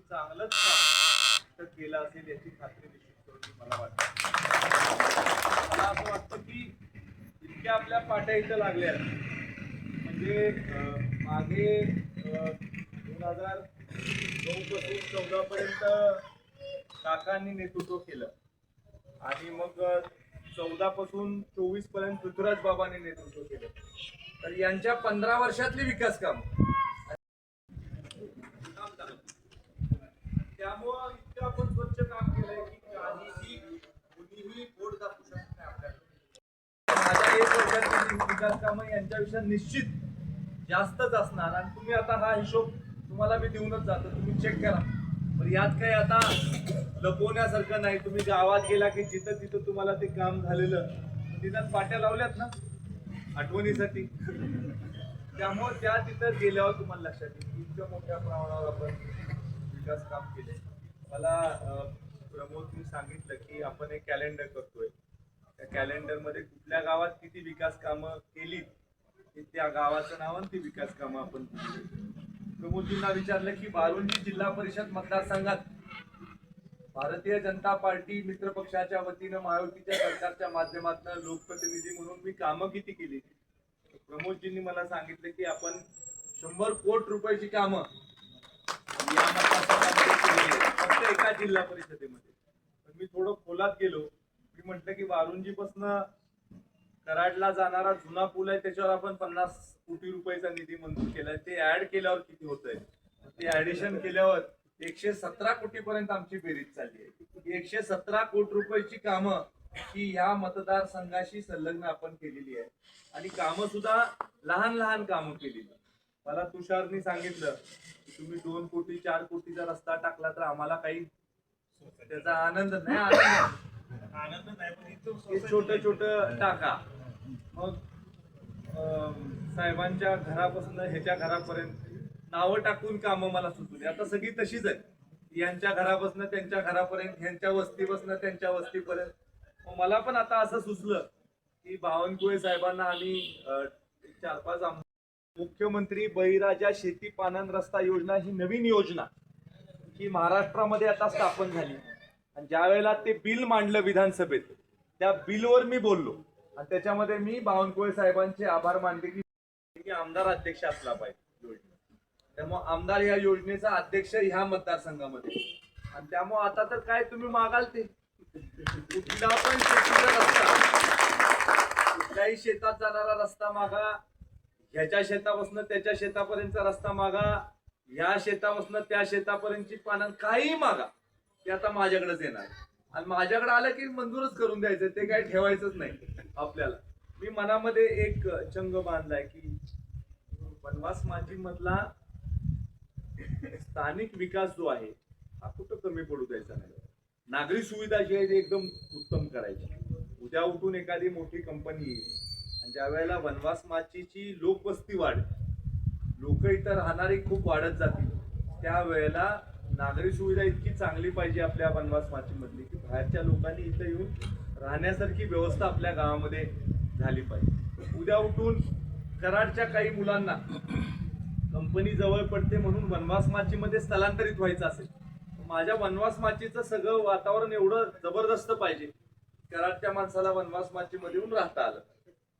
चांगलंच काम केलं असेल याची खात्री निश्चित मला वाटतं. मला असं वाटतं की इतक्या आपल्या पाट्या इथं लागल्या म्हणजे मागे दोन हजार नऊ पासून चौदा पर्यंत काकांनी नेतृत्व केलं. आणि मग चौदा पासून चोवीसपर्यंत पृथ्वीराज बाबांनी नेतृत्व केलं. तर यांच्या पंधरा वर्षातली विकास काम विकास कामं यांच्याविषयी निश्चित जास्तच असणार. आणि तुम्ही आता हा हिशोब तुम्हाला मी देऊनच जातो. तुम्ही चेक करा. पण यात काही आता लपवण्यासारखं नाही. तुम्ही गावात गेला की जिथं तिथं तुम्हाला ते काम झालेलं तिथं पाट्या लावल्यात ना आठवणीसाठी. त्यामुळे त्या तिथं गेल्यावर तुम्हाला लक्षात येईल इतक्या मोठ्या प्रमाणावर आपण विकास काम केले मला प्रमोदने प्रमोदनी सांगितलं की आपण एक कॅलेंडर करतोय. त्या कॅलेंडरमध्ये कुठल्या गावात किती विकास कामं केली त्या गावाचं नाव आणि ती विकास कामं आपण प्रमोदजींना विचारलं की बारुंजी जिल्हा परिषद मतदारसंघात भारतीय जनता पार्टी मित्र पक्षाच्या वतीनं महायुतीच्या सरकारच्या माध्यमातून लोकप्रतिनिधी म्हणून मी कामं किती केली? प्रमोदजींनी मला सांगितलं की आपण शंभर कोट रुपयाची कामं या मतदारसंघामध्ये फक्त एका जिल्हा परिषदेमध्ये. मी थोडं खोलात गेलो. म्हटलं की वारुंजीपासनं कराडला जाणारा जुना पूल आहे त्याच्यावर आपण पन्नास कोटी रुपयाचा निधी मंजूर केलाय. ते ऍड केल्यावर किती होतंय? ते ऍडिशन केल्यावर एकशे सतरा कोटी पर्यंत आमची बेरीज चालली आहे. एकशे सतरा कोटी रुपयाची कामं ही ह्या मतदारसंघाशी संलग्न आपण केलेली आहे आणि कामं सुद्धा लहान लहान कामं केलेली मला तुषारनी सांगितलं की तुम्ही दोन कोटी चार कोटीचा रस्ता टाकला तर आम्हाला काही त्याचा आनंद नाही आनंद हे छोट छोट टाका. मग साहेबांच्या घरापासून ह्याच्या घरापर्यंत नावं टाकून कामं मला सुचली आता सगळी तशीच आहे यांच्या घरापासून त्यांच्या घरापर्यंत ह्यांच्या वस्तीपासून त्यांच्या वस्तीपर्यंत. मग मला पण आता असं सुचलं की बावनकुळे साहेबांना आम्ही चार पाच मुख्यमंत्री बळीराजा शेती पानन रस्ता योजना ही नवीन योजना ही महाराष्ट्रामध्ये आता स्थापन झाली. आणि ज्या वेळेला ते बिल मांडलं विधानसभेत त्या बिलवर मी बोललो. आणि त्याच्यामध्ये मी बावनकुळे साहेबांचे आभार मानले की आमदार अध्यक्ष असला पाहिजे योजना त्यामुळे आमदार या योजनेचा अध्यक्ष ह्या मतदारसंघामध्ये. आणि त्यामुळे आता तर काय तुम्ही मागाल ते? कुठला पण शेतीचा रस्ता कुठल्याही शेतात जाणारा रस्ता मागा ह्याच्या शेतापासून त्याच्या शेतापर्यंतचा रस्ता मागा ह्या शेतापासून त्या शेतापर्यंतची पानं काही मागा. ते आता माझ्याकडेच येणार. आणि माझ्याकडे आलं की मंजूरच करून द्यायचं ते काय ठेवायचंच नाही आपल्याला. मी मनामध्ये एक चंग बांधलाय की वनवास माझी मधला स्थानिक विकास जो आहे हा कुठं कमी पडू द्यायचा नाही. नागरी सुविधा जी आहे ती एकदम उत्तम करायची. उद्या उठून एखादी मोठी कंपनी येईल आणि ज्या वेळेला वनवास माचीची लोकवस्ती वाढ लोक इथं राहणारी खूप वाढत जातील त्यावेळेला नागरी सुविधा इतकी चांगली पाहिजे आपल्या वनवास माचीमधली की बाहेरच्या लोकांनी इथं येऊन राहण्यासारखी व्यवस्था आपल्या गावामध्ये झाली पाहिजे. उद्या उठून कराडच्या काही मुलांना कंपनी जवळ पडते म्हणून वनवास माचीमध्ये स्थलांतरित व्हायचं असेल माझ्या वनवास माचीचं सगळं वातावरण एवढं जबरदस्त पाहिजे. कराडच्या माणसाला वनवास माचीमध्ये येऊन राहता आलं.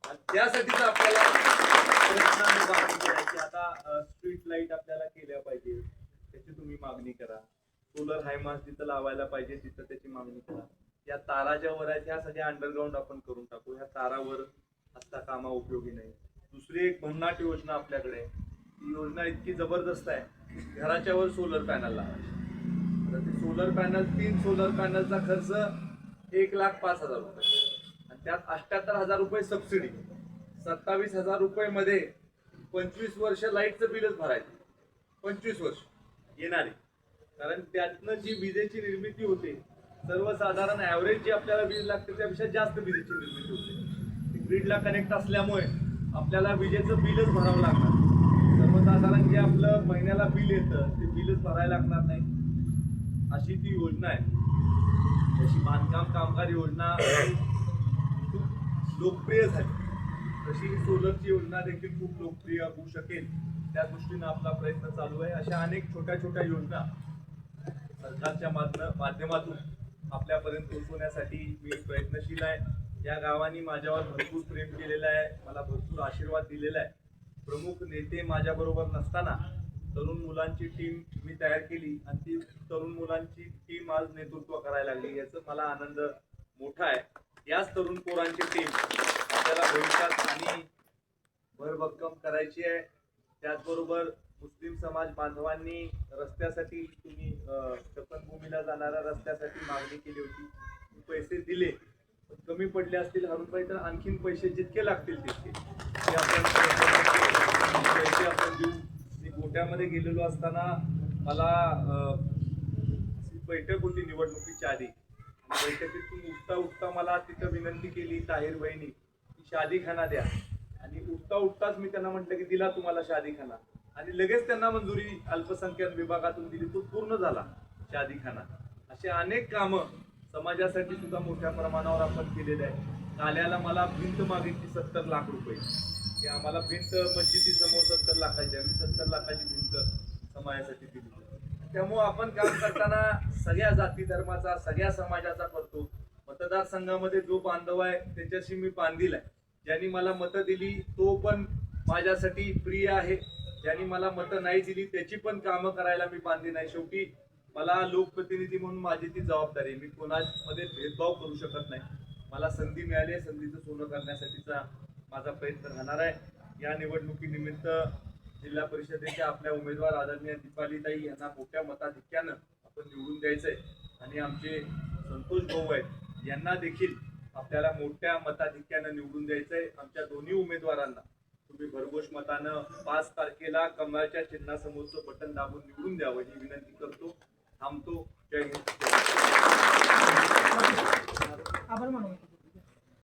आणि त्यासाठीच आपल्याला प्रयत्न आता स्ट्रीट लाइट आपल्याला केल्या पाहिजे. त्याची तुम्ही मागणी करा. सोलर हायमास जिथं लावायला पाहिजे तिथं त्याची मागणी करा. या तारा ज्या वर आहेत ह्या सगळ्या अंडरग्राऊंड आपण करून टाकू. ह्या तारावर असता कामा उपयोगी नाही. दुसरी एक भन्नाट योजना आपल्याकडे ती योजना इतकी जबरदस्त आहे. घराच्या वर सोलर पॅनल लावायचे. तर ते सोलर पॅनल तीन सोलर पॅनलचा खर्च एक लाख पाच हजार रुपये. आणि त्यात अठ्याहत्तर हजार रुपये सबसिडी सत्तावीस हजार रुपये मध्ये पंचवीस वर्ष लाईटचं बिलच भरायचं. पंचवीस वर्ष. येणारे कारण त्यातनं जी विजेची निर्मिती होते सर्वसाधारण ॲव्हरेज जी आपल्याला वीज लागते त्यापेक्षा जास्त विजेची निर्मिती होते. ग्रीडला कनेक्ट असल्यामुळे आपल्याला विजेचं बिलच भरावं लागणार सर्वसाधारण जे आपलं महिन्याला बिल येतं ते बिलच भरायला लागणार नाही. अशी ती योजना आहे. तशी बांधकाम कामगार योजना खूप लोकप्रिय झाली. तशी ही सोलरची योजना देखील खूप लोकप्रिय होऊ शकेल. त्या दृष्टीनं आपला प्रयत्न चालू आहे. अशा अनेक छोट्या छोट्या योजना सरकारच्या माध्यमातून आपल्यापर्यंत पोहोचवण्यासाठी मी प्रयत्नशील आहे. या गावांनी माझ्यावर भरपूर प्रेम केलेलं आहे. मला भरपूर आशीर्वाद दिलेला आहे. प्रमुख नेते माझ्याबरोबर नसताना तरुण मुलांची टीम मी तयार केली आणि ती तरुण मुलांची टीम आज नेतृत्व करायला लागली. याचा मला आनंद मोठा आहे. याच तरुण पोरांची टीम आपल्याला भविष्यात आणि भरभक्कम करायची आहे. त्याचबरोबर मुस्लिम समाज बांधवांनी रस्त्यासाठी तुम्ही अं, दफनभूमीला जाणाऱ्या रस्त्यासाठी मागणी केली होती. पैसे दिले. कमी पडले असतील हरुणबाई तर आणखीन पैसे जितके लागतील तितके. ते आपण पैसे आपण देऊ. मी गोट्यामध्ये गेलेलो असताना मला बैठक होती निवडणुकीच्या आधी. बैठकीतून उठता उठता मला तिथं विनंती केली ताहीर बहिणी की शादीखाना द्या. आणि उठता उठताच मी त्यांना म्हटलं की दिला तुम्हाला शादीखाना. आणि लगेच त्यांना मंजुरी अल्पसंख्याक विभागातून दिली. तो पूर्ण झाला शादीखाना. असे अनेक कामं समाजासाठी सुद्धा मोठ्या प्रमाणावर आपण केलेले आहे काल्याला मला भिंत मागितली सत्तर लाख रुपये. की आम्हाला भिंत मस्जिदी समोर सत्तर लाखाची आम्ही सत्तर लाखाची भिंत समाजासाठी दिली. त्यामुळं आपण काम करताना सगळ्या जाती धर्माचा सगळ्या समाजाचा करतो. मतदारसंघामध्ये जो बांधव आहे त्याच्याशी मी बांधील आहे. ज्यांनी मला मतं दिली तो पण माझ्यासाठी प्रिय आहे. ज्यांनी मला मतं नाही दिली त्याची पण कामं करायला मी बांधली नाही शेवटी मला लोकप्रतिनिधी म्हणून माझी ती जबाबदारी आहे. मी कोणामध्ये भेदभाव करू शकत नाही. मला संधी मिळाली आहे. संधीचं सोनं करण्यासाठीचा माझा प्रयत्न राहणार आहे. या निवडणुकीनिमित्त जिल्हा परिषदेच्या आपल्या उमेदवार आदरणीय दीपालीताई यांना मोठ्या मताधिक्यानं आपण निवडून द्यायचं आहे आणि आमचे संतोष भाऊ आहेत यांना देखील आपल्याला मोठ्या मताधिक्यानं निवडून द्यायचंय. आमच्या दोन्ही उमेदवारांना. तुम्ही भरघोष मतानं पाच तारखेला कमळाच्या चिन्हासमोरचं बटन दाबून निवडून द्यावं ही विनंती करतो. थांबतो. जय हिंद. आभार मानू